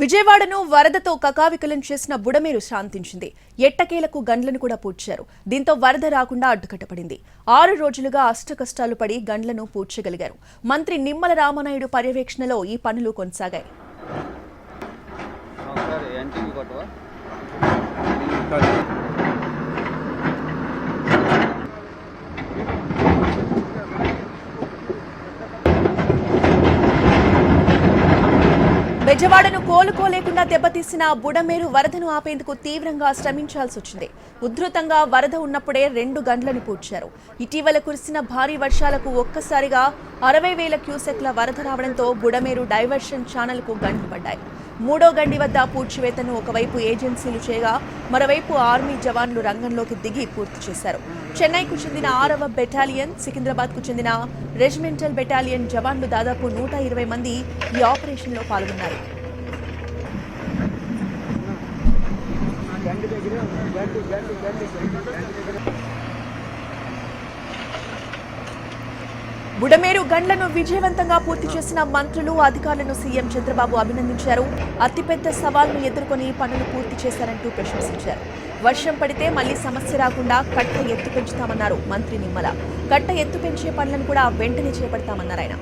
విజయవాడను వరదతో కకావికలం చేసిన బుడమేరు శాంతించింది. ఎట్టకేలకు గండ్లను కూడా పూడ్చారు. దీంతో వరద రాకుండా అడ్డుకట్టపడింది ఆరు రోజులుగా అష్టకష్టాలు పడి గండ్లను పూడ్చగలిగారు. మంత్రి నిమ్మల రామనాయుడు పర్యవేక్షణలో ఈ పనులు కొనసాగాయి. ఎన్టీవీ బెజవాడను కోలుకోలేకుండా దెబ్బతీసిన బుడమేరు వరదను ఆపేందుకు తీవ్రంగా శ్రమించాల్సి వచ్చింది. ఉధృతంగా వరద ఉన్నప్పుడే రెండు గంటలను పూడ్చారు. ఇటీవల కురిసిన భారీ వర్షాలకు ఒక్కసారిగా అరవై వేల క్యూసెక్ల వరద రావడంతో బుడమేరు డైవర్షన్ ఛానల్కు గంటలు పడ్డాయి. మూడో గండి వద్ద పూడ్చివేతను ఒకవైపు ఏజెన్సీలు చేయగా మరోవైపు ఆర్మీ జవాన్లు రంగంలోకి దిగి పూర్తి చేశారు. చెన్నైకు చెందిన ఆరవ బెటాలియన్ సికింద్రాబాద్కు చెందిన రెజిమెంటల్ బెటాలియన్ జవాన్లు దాదాపు నూట ఇరవై మంది ఈ ఆపరేషన్లో పాల్గొన్నారు. బుడమేరు గండ్లను విజయవంతంగా పూర్తి చేసిన మంత్రులు అధికారులను సీఎం చంద్రబాబు అభినందించారు. అతిపెద్ద సవాల్ను ఎదుర్కొని పనులు పూర్తి చేశారంటూ ప్రశంసించారు. వర్షం పడితే మళ్ళీ సమస్య రాకుండా కట్ట ఎత్తు పెంచుతామన్నారు మంత్రి నిమ్మల. కట్ట ఎత్తు పెంచే పనులను కూడా వెంటనే చేపడతామన్నారు ఆయన.